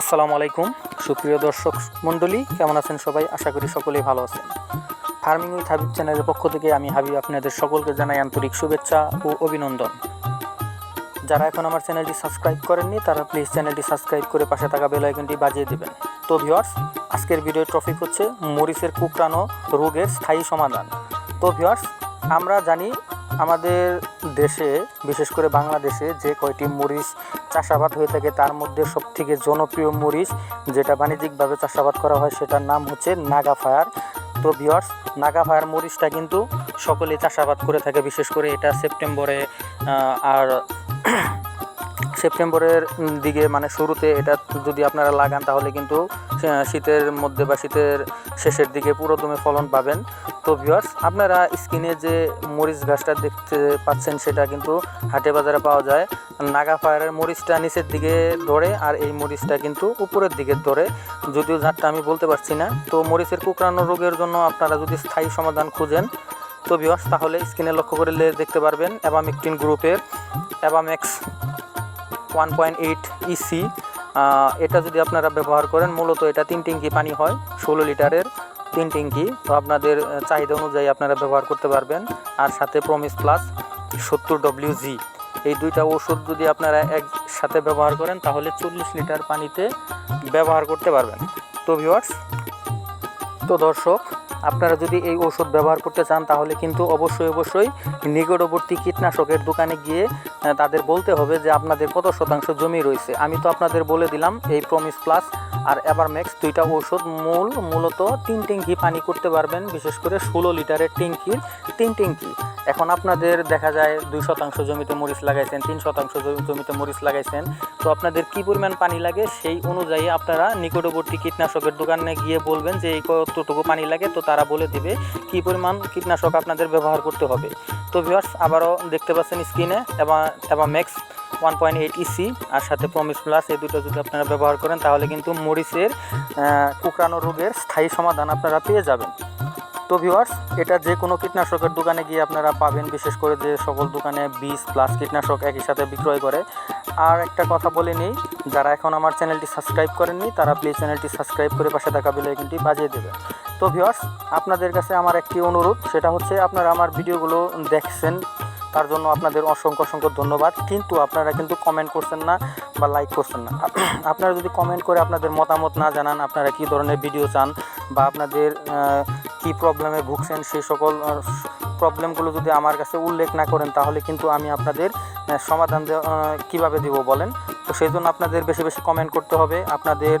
আসসালামু আলাইকুম। সুপ্রিয় দর্শক মণ্ডলী, কেমন আছেন সবাই? আশা করি সকলেই ভালো আছেন। ফার্মিং উইথ হাবিব চ্যানেলের পক্ষ থেকে আমি হাবিব আপনাদের সকলকে জানাই আন্তরিক শুভেচ্ছা ও অভিনন্দন। যারা এখন আমার চ্যানেলটি সাবস্ক্রাইব করেননি, তারা প্লিজ চ্যানেলটি সাবস্ক্রাইব করে পাশে থাকা বেল আইকনটি বাজিয়ে দেবেন। তো ভিউয়ার্স আজকের ভিডিওর টপিক হচ্ছে মরিচের কুকরানো রোগের স্থায়ী সমাধান। তো ভিউয়ার্স আমরা জানি আমাদের দেশে, বিশেষ করে বাংলাদেশে, যে কয়টি মরিচ চাষাবাদ হয়ে থাকে, তার মধ্যে সবথেকে জনপ্রিয় মরিচ যেটা বাণিজ্যিকভাবে চাষাবাদ করা হয়, সেটার নাম হচ্ছে নাগা ফায়ার। তো ভিওয়ার্স নাগা ফায়ার মরিচটা কিন্তু সকলেই চাষাবাদ করে থাকে, বিশেষ করে এটা সেপ্টেম্বরে আর সেপ্টেম্বরের দিকে মানে শুরুতে এটা যদি আপনারা লাগান, তাহলে কিন্তু শীতের মধ্যে বা শীতের শেষের দিকে পুরো দমে ফলন পাবেন। তো ভিউয়ার্স আপনারা স্ক্রিনে যে মরিচ গাছটা দেখতে পাচ্ছেন, সেটা কিন্তু হাটে বাজারে পাওয়া যায়। নাগা ফায়ারের মরিচটা নিচের দিকে ধরে আর এই মরিচটা কিন্তু উপরের দিকে ধরে। যদিও ঝাঁটটা আমি বলতে পারছি না। তো মরিচের কুকরানো রোগের জন্য আপনারা যদি স্থায়ী সমাধান খুঁজেন, তো ভিউয়ার্স তাহলে স্ক্রিনে লক্ষ্য করলে দেখতে পারবেন অ্যাবামেকটিন গ্রুপের Abamex one point eight EC এটা যদি আপনারা ব্যবহার করেন, মূলত এটা তিন ট্যাঙ্কি পানি হয়, ষোলো লিটারের। তিন ট্যাঙ্কি তো আপনাদের চাহিদা অনুযায়ী আপনারা ব্যবহার করতে পারবেন। আর সাথে প্রমিস প্লাস সত্তর ডব্লিউ জি এই দুইটা ওষুধ যদি আপনারা একসাথে ব্যবহার করেন, তাহলে চল্লিশ লিটার পানিতে ব্যবহার করতে পারবেন। তো ভিওয়ার্স তো দর্শক আপনারা যদি এই ওষুধ ব্যবহার করতে চান, তাহলে কিন্তু অবশ্যই অবশ্যই নিকটবর্তী কীটনাশকের দোকানে গিয়ে তাদের বলতে হবে যে আপনাদের কত শতাংশ জমি রয়েছে। আমি তো আপনাদের বলে দিলাম, এই প্রমিস প্লাস আর এভারম্যাক্স দুইটা ওষুধ মূল, মূলত তিন ট্যাঙ্কি পানি করতে পারবেন, বিশেষ করে ষোলো লিটারের ট্যাঙ্কির তিন ট্যাঙ্কি এখন আপনাদের দেখা যায় দুই শতাংশ জমিতে মরিচ লাগাইছেন, তিন শতাংশ জমি- জমিতে মরিচ লাগাইছেন। তো আপনাদের কী পরিমাণ পানি লাগে সেই অনুযায়ী আপনারা নিকটবর্তী কীটনাশকের দোকানে গিয়ে বলবেন যে এই কতটুকু পানি লাগে, তো তারা বলে দিবে কী পরিমাণ কীটনাশক আপনাদের ব্যবহার করতে হবে। তো ভিউয়ার্স আবারও দেখতে পাচ্ছেন স্ক্রিনে এবং এবং max one point eight EC আর সাথে প্রমিস প্লাস এই দুটো যদি আপনারা ব্যবহার করেন, তাহলে কিন্তু মরিচের কুকরানো রোগের স্থায়ী সমাধান আপনারা পেয়ে যাবেন। তো ভিউয়ার্স এটা যে কোনো কীটনাশকের দোকানে গিয়ে আপনারা পাবেন, বিশেষ করে যে সকল দোকানে বিষ প্লাস কীটনাশক একই সাথে বিক্রয় করে। আর একটা কথা বলে নিই, যারা এখন আমার চ্যানেলটি সাবস্ক্রাইব করেননি, তারা প্লিজ চ্যানেলটি সাবস্ক্রাইব করে পাশে থাকা আইকনটি বাজিয়ে দেবে তো ভিউয়ার্স আপনাদের কাছে আমার একটি অনুরোধ, সেটা হচ্ছে আপনারা আমার ভিডিওগুলো দেখছেন তার জন্য আপনাদের অসংখ্য অসংখ্য ধন্যবাদ। কিন্তু আপনারা কিন্তু কমেন্ট করছেন না বা লাইক করছেন না। আপনারা যদি কমেন্ট করে আপনাদের মতামত না জানান, আপনারা কী ধরনের ভিডিও চান বা আপনাদের কী প্রবলেমে ভুগছেন সেই সকল প্রবলেমগুলো যদি আমার কাছে উল্লেখ না করেন, তাহলে কিন্তু আমি আপনাদের সমাধান কীভাবে দিব বলেন? তো সেই জন্য আপনাদের বেশি বেশি কমেন্ট করতে হবে। আপনাদের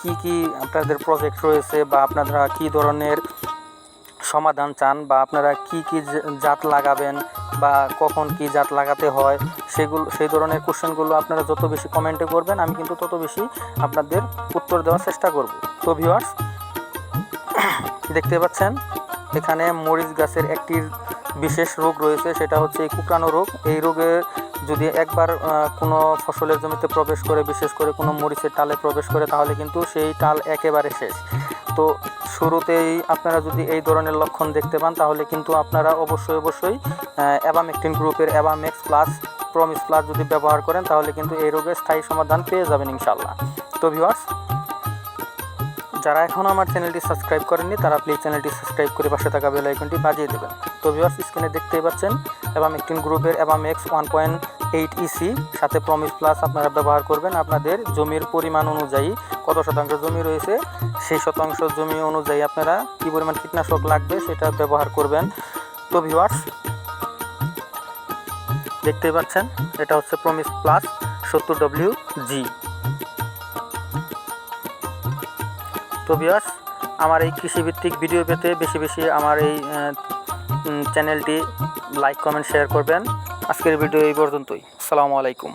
কি কি আপনাদের প্রজেক্ট রয়েছে বা আপনারা কী ধরনের সমাধান চান বা আপনারা কি কি জাত লাগাবেন বা কখন কি জাত লাগাতে হয়, সেগুলো, সেই ধরনের কোশ্চেনগুলো আপনারা যত বেশি কমেন্টে করবেন, আমি কিন্তু তত বেশি আপনাদের উত্তর দেওয়ার চেষ্টা করব। তো ভিউয়ার্স দেখতে পাচ্ছেন, এখানে মরিচ গাছের একটি বিশেষ রোগ রয়েছে, সেটা হচ্ছে এই কুকরানো রোগ। এই রোগে যদি একবার কোনো ফসলের জমিতে প্রবেশ করে, বিশেষ করে কোনো মরিচের টালে প্রবেশ করে, তাহলে কিন্তু সেই টাল একেবারে শেষ। তো শুরুতেই আপনারা যদি এই ধরনের লক্ষণ দেখতে পান, তাহলে কিন্তু আপনারা অবশ্যই অবশ্যই অ্যাবামেকটিন গ্রুপের অ্যাবামেক্স প্লাস প্রমিস প্লাস যদি ব্যবহার করেন, তাহলে কিন্তু এই রোগের স্থায়ী সমাধান পেয়ে যাবেন ইনশাল্লাহ তো ভিউয়ার্স যারা এখনও আমার চ্যানেলটি সাবস্ক্রাইব করেননি, তারা প্লিজ চ্যানেলটি সাবস্ক্রাইব করে পাশে থাকা বেল আইকনটি বাজিয়ে দেবেন। তো ভিউয়ার্স স্ক্রিনে দেখতেই পাচ্ছেন এবং একটিন গ্রুপের এবং এক্স ওয়ান পয়েন্ট এইট ইসি সাথে প্রমিস প্লাস আপনারা ব্যবহার করবেন আপনাদের জমির পরিমাণ অনুযায়ী। কত শতাংশ জমি রয়েছে, সেই শতাংশ জমি অনুযায়ী আপনারা কী পরিমাণ কীটনাশক লাগবে সেটা ব্যবহার করবেন। তো ভিউয়ার্স দেখতেই পাচ্ছেন, এটা হচ্ছে প্রমিস প্লাস সত্তর ডব্লিউ জি তো ভিউয়ার্স আমার এই কৃষিভিত্তিক ভিডিও পেতে বেশি বেশি আমার এই চ্যানেলটি লাইক কমেন্ট শেয়ার করবেন। আজকের ভিডিও এই পর্যন্তই। আসসালামু আলাইকুম।